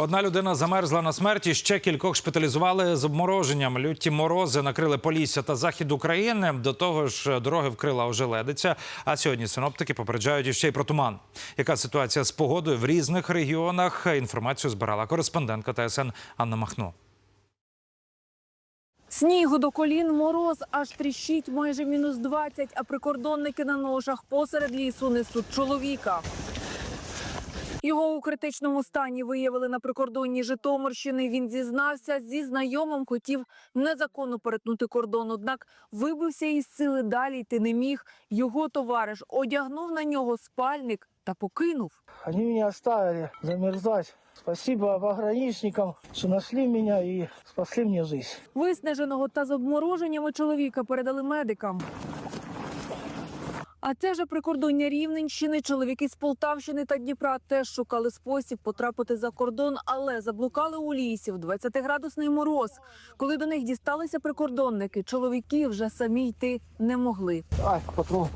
Одна людина замерзла на смерті. Ще кількох шпиталізували з обмороженням. Люті морози накрили Полісся та захід України. До того ж, дороги вкрила ожеледиця. А сьогодні синоптики попереджають іще й про туман. Яка ситуація з погодою в різних регіонах? Інформацію збирала кореспондентка ТСН Анна Махно. Снігу до колін, мороз аж тріщить майже мінус 20, а прикордонники на ножах посеред лісу несуть чоловіка. Його у критичному стані виявили на прикордонні Житомирщини. Він зізнався, зі знайомим хотів незаконно перетнути кордон. Однак вибився із сили далі йти не міг. Його товариш одягнув на нього спальник та покинув. Они меня оставили замерзать. Спасибо пограничникам, что нашли меня и спасли мне жизнь. Виснаженого та з обмороженнями чоловіка передали медикам. А це же прикордоння Рівненщини. Чоловіки з Полтавщини та Дніпра теж шукали спосіб потрапити за кордон, але заблукали у лісі в 20-градусний мороз. Коли до них дісталися прикордонники, чоловіки вже самі йти не могли. Ай, патрон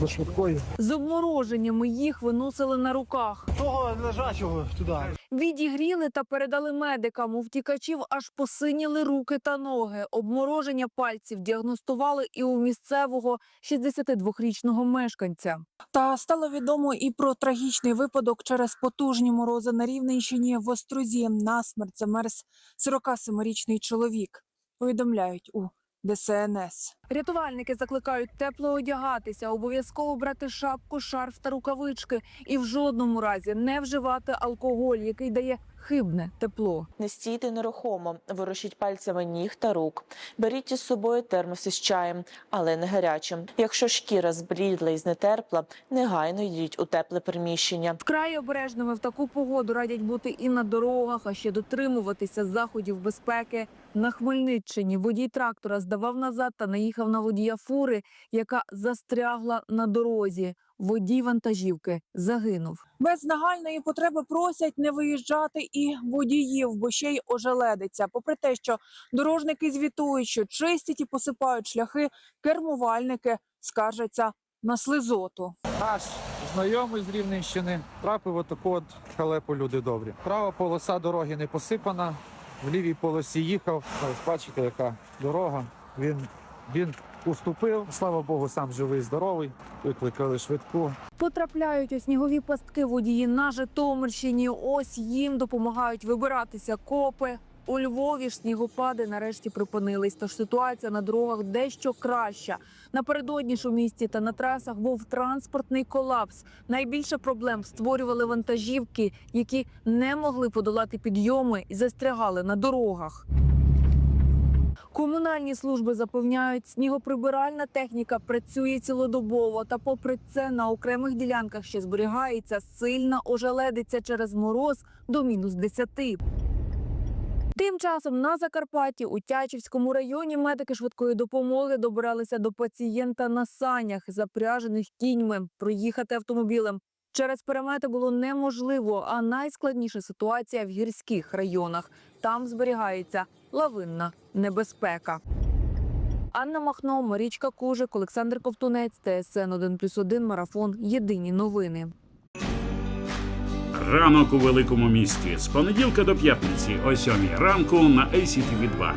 до швидкої. З обмороженнями їх виносили на руках. Того лежачого туди. Відігріли та передали медикам. У втікачів аж посиніли руки та ноги. Обмороження пальців діагностували і у місцевого 62-річного мешканця. Та стало відомо і про трагічний випадок через потужні морози на Рівненщині в Острозі. Насмерть замерз 47-річний чоловік. Повідомляють у ДСНС. Рятувальники закликають тепло одягатися, обов'язково брати шапку, шарф та рукавички і в жодному разі не вживати алкоголь, який дає хибне тепло. Не стійте нерухомо, ворушіть пальцями ніг та рук. Беріть із собою термос із чаєм, але не гарячим. Якщо шкіра збрідла і знетерпла, негайно йдіть у тепле приміщення. Вкрай обережними в таку погоду радять бути і на дорогах, а ще дотримуватися заходів безпеки. На Хмельниччині водій трактора здавав назад та наїхав на водія фури, яка застрягла на дорозі. Водій вантажівки загинув. Без нагальної потреби просять не виїжджати і водіїв, бо ще й ожеледиться. Попри те, що дорожники звітують, що чистять і посипають шляхи, кермувальники скаржаться на слизоту. Наш знайомий з Рівненщини трапив отаку от халепу люди добрі. Права полоса дороги не посипана, в лівій полосі їхав. Ось бачите, яка дорога. Він, він уступив. Слава Богу, сам живий, здоровий. Викликали швидку. Потрапляють у снігові пастки водії на Житомирщині. Ось їм допомагають вибиратися копи. У Львові ж снігопади нарешті припинились, тож ситуація на дорогах дещо краща. Напередодні ж у місті та на трасах був транспортний колапс. Найбільше проблем створювали вантажівки, які не могли подолати підйоми і застрягали на дорогах. Комунальні служби запевняють, снігоприбиральна техніка працює цілодобово. Та, попри це, на окремих ділянках ще зберігається сильна ожеледиця через мороз до мінус 10. Тим часом на Закарпатті у Тячівському районі медики швидкої допомоги добиралися до пацієнта на санях, запряжених кіньми. Проїхати автомобілем через перемети було неможливо. А найскладніша ситуація в гірських районах. Там зберігається лавинна небезпека. Анна Махно, Марічка Кужик, Олександр Ковтунець, ТСН 1+,1, Марафон. Єдині новини. Ранок у великому місті з понеділка до п'ятниці о 7 ранку на ACTV 2